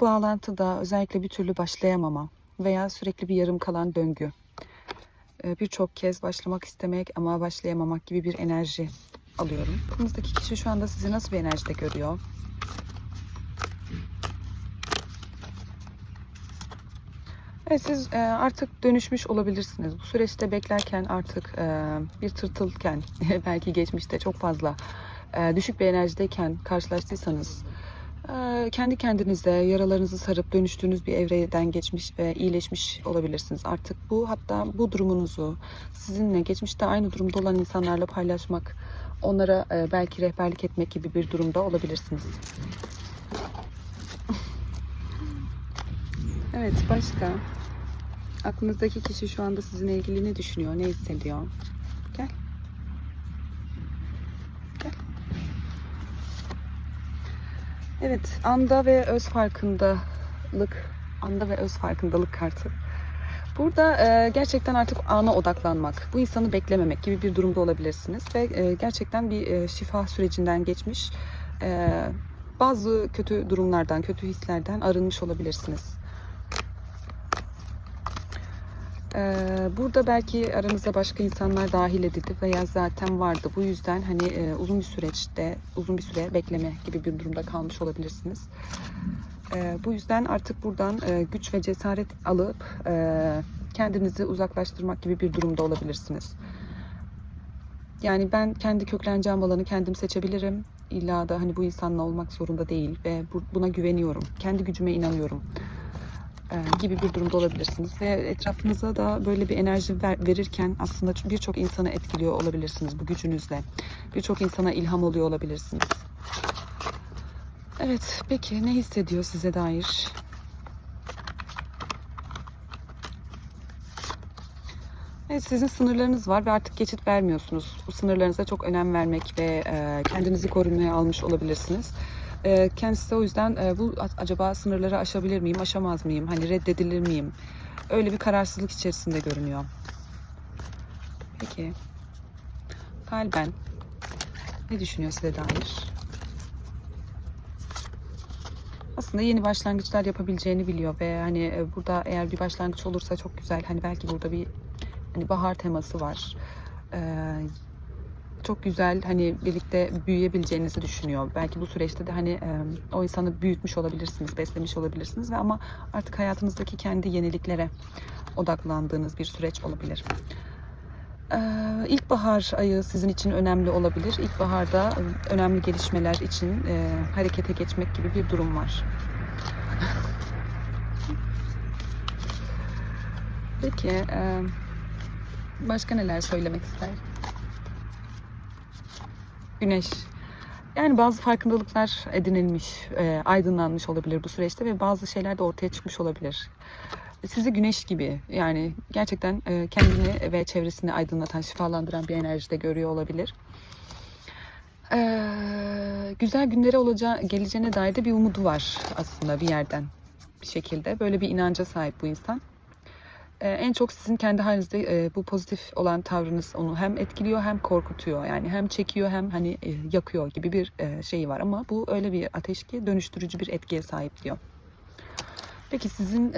bu bağlantıda özellikle bir türlü başlayamama veya sürekli bir yarım kalan döngü, e, birçok kez başlamak istemek ama başlayamamak gibi bir enerji alıyorum. Aklınızdaki kişi şu anda sizi nasıl bir enerjide görüyor? Evet siz e, artık dönüşmüş olabilirsiniz. Bu süreçte beklerken artık e, bir tırtılken belki geçmişte çok fazla düşük bir enerjideyken karşılaştıysanız kendi kendinize yaralarınızı sarıp dönüştüğünüz bir evreden geçmiş ve iyileşmiş olabilirsiniz. Artık bu hatta bu durumunuzu sizinle geçmişte aynı durumda olan insanlarla paylaşmak, onlara e, belki rehberlik etmek gibi bir durumda olabilirsiniz. Evet başka? Aklınızdaki kişi şu anda sizinle ilgili ne düşünüyor, ne hissediyor? Evet, anda ve öz farkındalık, anda ve öz farkındalık kartı. Burada e, gerçekten artık ana odaklanmak, bu insanı beklememek gibi bir durumda olabilirsiniz ve e, gerçekten bir e, şifa sürecinden geçmiş, e, bazı kötü durumlardan, kötü hislerden arınmış olabilirsiniz. Ee, burada belki aranızda başka insanlar dahil edildi veya zaten vardı. Bu yüzden hani e, uzun bir süreçte, uzun bir süre bekleme gibi bir durumda kalmış olabilirsiniz. Ee, bu yüzden artık buradan e, güç ve cesaret alıp e, kendinizi uzaklaştırmak gibi bir durumda olabilirsiniz. Yani ben kendi kökleneceğim alanı kendim seçebilirim. İlla da hani bu insanla olmak zorunda değil ve bu- buna güveniyorum. Kendi gücüme inanıyorum gibi bir durumda olabilirsiniz. Ve etrafınıza da böyle bir enerji ver- verirken aslında birçok insanı etkiliyor olabilirsiniz bu gücünüzle. Birçok insana ilham oluyor olabilirsiniz. Evet, peki ne hissediyor size dair? Evet, sizin sınırlarınız var ve artık geçit vermiyorsunuz. Bu sınırlarınıza çok önem vermek ve e, kendinizi korumaya almış olabilirsiniz. E, kendisi de o yüzden e, bu acaba sınırları aşabilir miyim, aşamaz mıyım? Hani reddedilir miyim? Öyle bir kararsızlık içerisinde görünüyor. Peki. Kalben ne düşünüyor size dair? Aslında yeni başlangıçlar yapabileceğini biliyor ve hani e, burada eğer bir başlangıç olursa çok güzel. Hani belki burada bir hani bahar teması var. Ee, çok güzel hani birlikte büyüyebileceğinizi düşünüyor. Belki bu süreçte de hani o insanı büyütmüş olabilirsiniz, beslemiş olabilirsiniz ve ama artık hayatınızdaki kendi yeniliklere odaklandığınız bir süreç olabilir. Ee, İlkbahar ayı sizin için önemli olabilir. İlkbaharda önemli gelişmeler için e, harekete geçmek gibi bir durum var. Peki, e, başka neler söylemek ister? Güneş. Yani bazı farkındalıklar edinilmiş, e, aydınlanmış olabilir bu süreçte ve bazı şeyler de ortaya çıkmış olabilir. Sizi güneş gibi yani gerçekten e, kendini ve çevresini aydınlatan, şifalandıran bir enerjide görüyor olabilir. Ee, güzel günleri olacağı, geleceğine dair de bir umudu var aslında bir yerden bir şekilde. Böyle bir inanca sahip bu insan. Ee, en çok sizin kendi halinizde e, bu pozitif olan tavrınız onu hem etkiliyor hem korkutuyor. Yani hem çekiyor hem hani e, yakıyor gibi bir e, şeyi var ama bu öyle bir ateş ki dönüştürücü bir etkiye sahip diyor. Peki sizin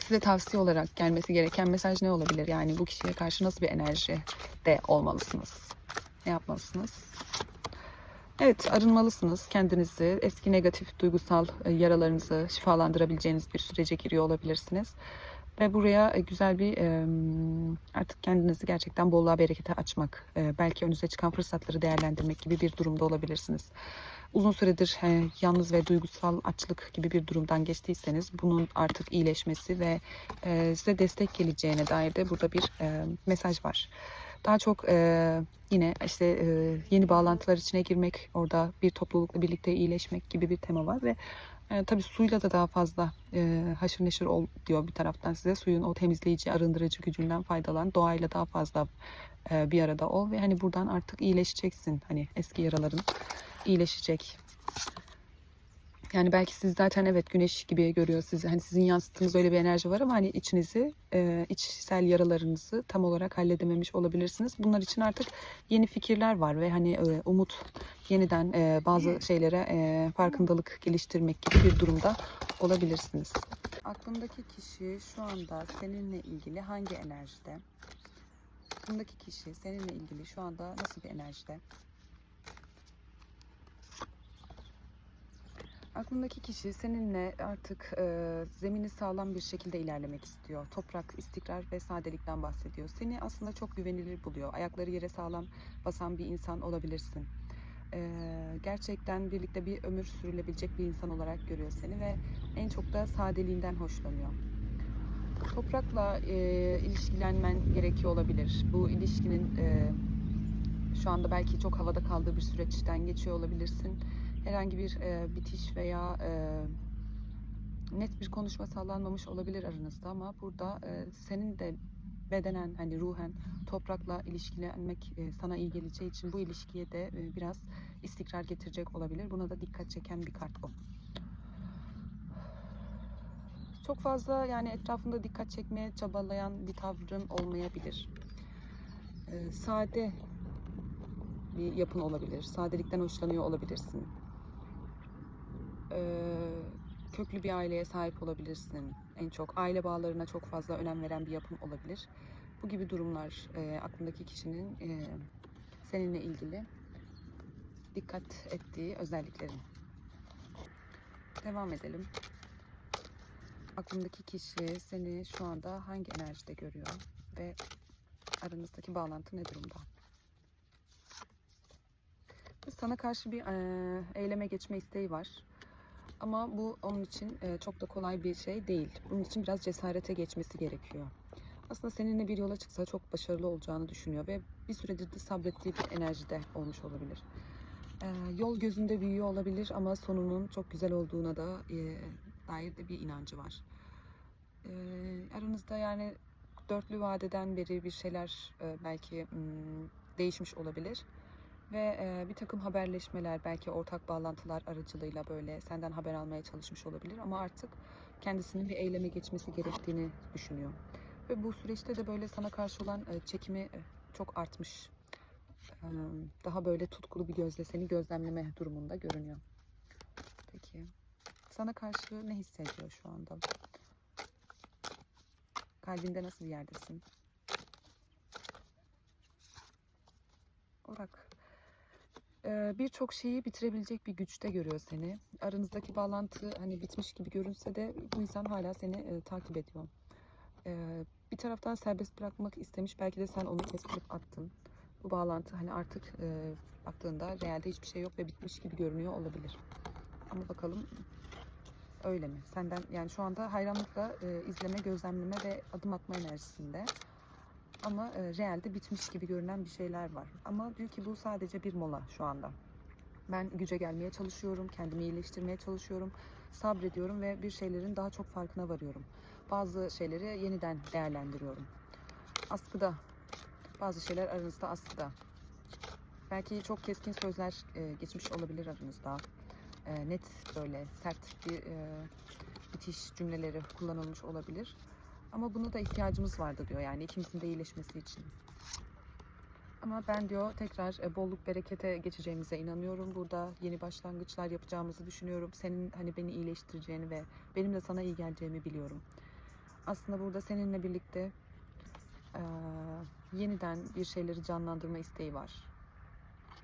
size tavsiye olarak gelmesi gereken mesaj ne olabilir? Yani bu kişiye karşı nasıl bir enerjide olmalısınız? Ne yapmalısınız? Evet, arınmalısınız. Kendinizi eski negatif duygusal yaralarınızı şifalandırabileceğiniz bir sürece giriyor olabilirsiniz. Ve buraya e, güzel bir artık kendinizi gerçekten bolluğa berekete açmak, e, belki önünüze çıkan fırsatları değerlendirmek gibi bir durumda olabilirsiniz. Uzun süredir yalnız ve duygusal açlık gibi bir durumdan geçtiyseniz bunun artık iyileşmesi ve e, size destek geleceğine dair de burada bir mesaj var. Daha çok e, yine işte e, yeni bağlantılar içine girmek, orada bir toplulukla birlikte iyileşmek gibi bir tema var ve e, tabii suyla da daha fazla e, haşır neşir ol diyor bir taraftan size. Suyun o temizleyici, arındırıcı gücünden faydalan. Doğayla daha fazla e, bir arada ol ve hani buradan artık iyileşeceksin. Hani eski yaraların iyileşecek. Yani belki siz zaten evet güneş gibi görüyor sizi. Hani sizin yansıttığınız öyle bir enerji var ama hani içinizi, e, içsel yaralarınızı tam olarak halledememiş olabilirsiniz. Bunlar için artık yeni fikirler var ve hani e, umut yeniden e, bazı şeylere e, farkındalık geliştirmek gibi bir durumda olabilirsiniz. Aklındaki kişi şu anda seninle ilgili hangi enerjide? Aklındaki kişi seninle ilgili şu anda nasıl bir enerjide? Aklındaki kişi seninle artık e, zemini sağlam bir şekilde ilerlemek istiyor. Toprak, istikrar ve sadelikten bahsediyor. Seni aslında çok güvenilir buluyor. Ayakları yere sağlam basan bir insan olabilirsin. E, gerçekten birlikte bir ömür sürülebilecek bir insan olarak görüyor seni ve en çok da sadeliğinden hoşlanıyor. Toprakla e, ilişkilenmen gerekiyor olabilir. Bu ilişkinin e, şu anda belki çok havada kaldığı bir süreçten geçiyor olabilirsin herhangi bir e, bitiş veya e, net bir konuşma sağlanmamış olabilir aranızda ama burada e, senin de bedenen hani ruhen toprakla ilişkilenmek e, sana iyi geleceği için bu ilişkiye de e, biraz istikrar getirecek olabilir. Buna da dikkat çeken bir kart bu. Çok fazla yani etrafında dikkat çekmeye çabalayan bir tavrın olmayabilir. E, sade bir yapın olabilir. Sadelikten hoşlanıyor olabilirsin e, köklü bir aileye sahip olabilirsin. En çok aile bağlarına çok fazla önem veren bir yapım olabilir. Bu gibi durumlar e, aklındaki kişinin e, seninle ilgili dikkat ettiği özelliklerin. Devam edelim. Aklındaki kişi seni şu anda hangi enerjide görüyor ve aranızdaki bağlantı ne durumda? Sana karşı bir e, eyleme geçme isteği var. Ama bu onun için e, çok da kolay bir şey değil. Bunun için biraz cesarete geçmesi gerekiyor. Aslında seninle bir yola çıksa çok başarılı olacağını düşünüyor ve bir süredir de sabrettiği bir enerjide olmuş olabilir. E, yol gözünde büyüyor olabilir ama sonunun çok güzel olduğuna da e, dair de bir inancı var. Aranızda yani dörtlü vadeden beri bir şeyler belki m, değişmiş olabilir ve e, bir takım haberleşmeler, belki ortak bağlantılar aracılığıyla böyle senden haber almaya çalışmış olabilir ama artık kendisinin bir eyleme geçmesi gerektiğini düşünüyor. Ve bu süreçte de böyle sana karşı olan e, çekimi e, çok artmış. E, daha böyle tutkulu bir gözle seni gözlemleme durumunda görünüyor. Peki. Sana karşı ne hissediyor şu anda? Kalbinde nasıl bir yerdesin? Orak birçok şeyi bitirebilecek bir güçte görüyor seni. Aranızdaki bağlantı hani bitmiş gibi görünse de bu insan hala seni e, takip ediyor. E, bir taraftan serbest bırakmak istemiş. Belki de sen onu kestirip attın. Bu bağlantı hani artık e, baktığında realde hiçbir şey yok ve bitmiş gibi görünüyor olabilir. Ama bakalım öyle mi? Senden yani şu anda hayranlıkla e, izleme, gözlemleme ve adım atma enerjisinde. Ama e, realde bitmiş gibi görünen bir şeyler var. Ama diyor ki bu sadece bir mola şu anda. Ben güce gelmeye çalışıyorum, kendimi iyileştirmeye çalışıyorum, sabrediyorum ve bir şeylerin daha çok farkına varıyorum. Bazı şeyleri yeniden değerlendiriyorum. Askıda, bazı şeyler aranızda askıda. Belki çok keskin sözler e, geçmiş olabilir aranızda. E, net böyle sert bir e, bitiş cümleleri kullanılmış olabilir. Ama buna da ihtiyacımız vardı diyor yani ikimizin de iyileşmesi için. Ama ben diyor tekrar e, bolluk berekete geçeceğimize inanıyorum. Burada yeni başlangıçlar yapacağımızı düşünüyorum. Senin hani beni iyileştireceğini ve benim de sana iyi geleceğimi biliyorum. Aslında burada seninle birlikte e, yeniden bir şeyleri canlandırma isteği var.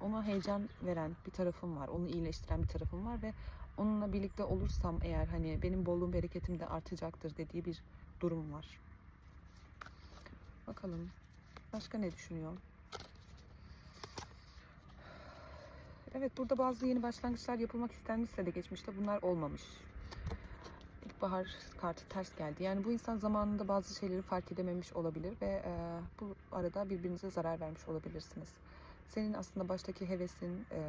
Ona heyecan veren bir tarafım var. Onu iyileştiren bir tarafım var ve onunla birlikte olursam eğer hani benim bolluğum bereketim de artacaktır dediği bir durum var. Bakalım başka ne düşünüyor? Evet burada bazı yeni başlangıçlar yapılmak istenmişse de geçmişte bunlar olmamış. İlkbahar kartı ters geldi. Yani bu insan zamanında bazı şeyleri fark edememiş olabilir ve e, bu arada birbirinize zarar vermiş olabilirsiniz. Senin aslında baştaki hevesin, e,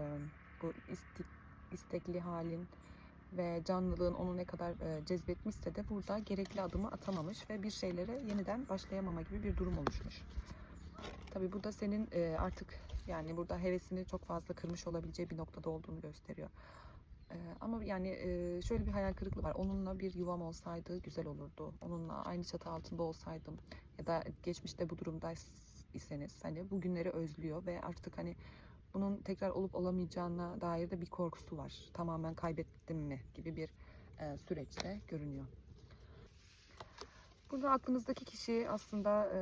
bu istek, istekli halin, ve canlılığın onu ne kadar cezbetmişse de burada gerekli adımı atamamış ve bir şeylere yeniden başlayamama gibi bir durum oluşmuş. Tabii bu da senin artık yani burada hevesini çok fazla kırmış olabileceği bir noktada olduğunu gösteriyor. Ama yani şöyle bir hayal kırıklığı var. Onunla bir yuvam olsaydı güzel olurdu. Onunla aynı çatı altında olsaydım ya da geçmişte bu durumdaysanız hani bu günleri özlüyor ve artık hani bunun tekrar olup olamayacağına dair de bir korkusu var. Tamamen kaybettim mi gibi bir e, süreçte görünüyor. Burada aklınızdaki kişi aslında e,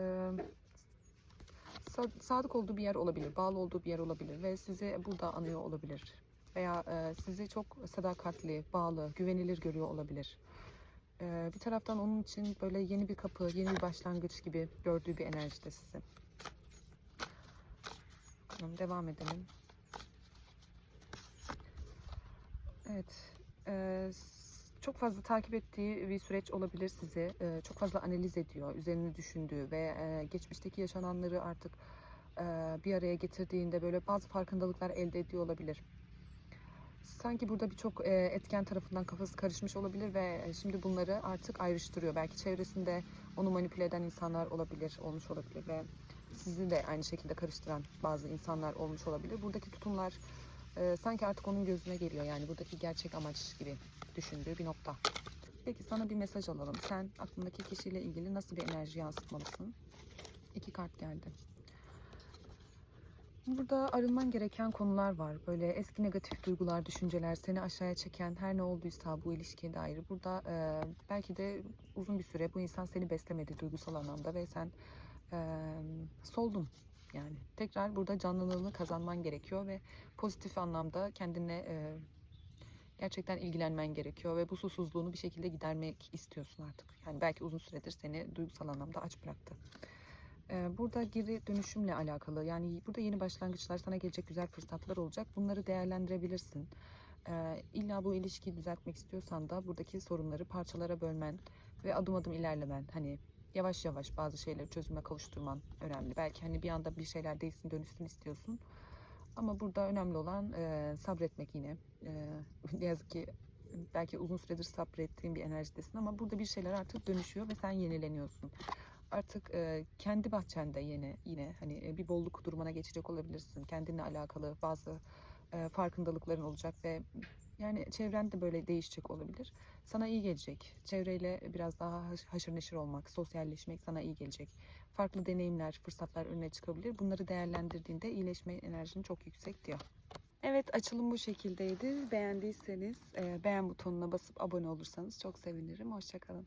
sa- sadık olduğu bir yer olabilir, bağlı olduğu bir yer olabilir ve sizi burada anıyor olabilir. Veya e, sizi çok sadakatli, bağlı, güvenilir görüyor olabilir. E, bir taraftan onun için böyle yeni bir kapı, yeni bir başlangıç gibi gördüğü bir enerjide sizi. Bakalım devam edelim. Evet. e, çok fazla takip ettiği bir süreç olabilir sizi. E, çok fazla analiz ediyor, üzerine düşündüğü ve e, geçmişteki yaşananları artık e, bir araya getirdiğinde böyle bazı farkındalıklar elde ediyor olabilir. Sanki burada birçok e, etken tarafından kafası karışmış olabilir ve e, şimdi bunları artık ayrıştırıyor. Belki çevresinde onu manipüle eden insanlar olabilir, olmuş olabilir ve sizi de aynı şekilde karıştıran bazı insanlar olmuş olabilir. Buradaki tutumlar e, sanki artık onun gözüne geliyor. Yani buradaki gerçek amaç gibi düşündüğü bir nokta. Peki sana bir mesaj alalım. Sen aklındaki kişiyle ilgili nasıl bir enerji yansıtmalısın? İki kart geldi. Burada arınman gereken konular var. Böyle eski negatif duygular, düşünceler, seni aşağıya çeken her ne olduysa bu ilişkiye dair. Burada e, belki de uzun bir süre bu insan seni beslemedi duygusal anlamda ve sen e, soldun. Yani tekrar burada canlılığını kazanman gerekiyor ve pozitif anlamda kendine e, gerçekten ilgilenmen gerekiyor ve bu susuzluğunu bir şekilde gidermek istiyorsun artık. Yani belki uzun süredir seni duygusal anlamda aç bıraktı. Burada geri dönüşümle alakalı yani burada yeni başlangıçlar sana gelecek güzel fırsatlar olacak. Bunları değerlendirebilirsin. Ee, İlla bu ilişkiyi düzeltmek istiyorsan da buradaki sorunları parçalara bölmen ve adım adım ilerlemen. Hani yavaş yavaş bazı şeyleri çözüme kavuşturman önemli. Belki hani bir anda bir şeyler değişsin dönüşsün istiyorsun. Ama burada önemli olan e, sabretmek yine. E, ne yazık ki belki uzun süredir sabrettiğin bir enerjidesin ama burada bir şeyler artık dönüşüyor ve sen yenileniyorsun artık e, kendi bahçende yine yine hani e, bir bolluk durumuna geçecek olabilirsin. Kendinle alakalı bazı e, farkındalıkların olacak ve yani çevren de böyle değişecek olabilir. Sana iyi gelecek. Çevreyle biraz daha haş- haşır neşir olmak, sosyalleşmek sana iyi gelecek. Farklı deneyimler, fırsatlar önüne çıkabilir. Bunları değerlendirdiğinde iyileşme enerjin çok yüksek diyor. Evet açılım bu şekildeydi. Beğendiyseniz e, beğen butonuna basıp abone olursanız çok sevinirim. Hoşçakalın.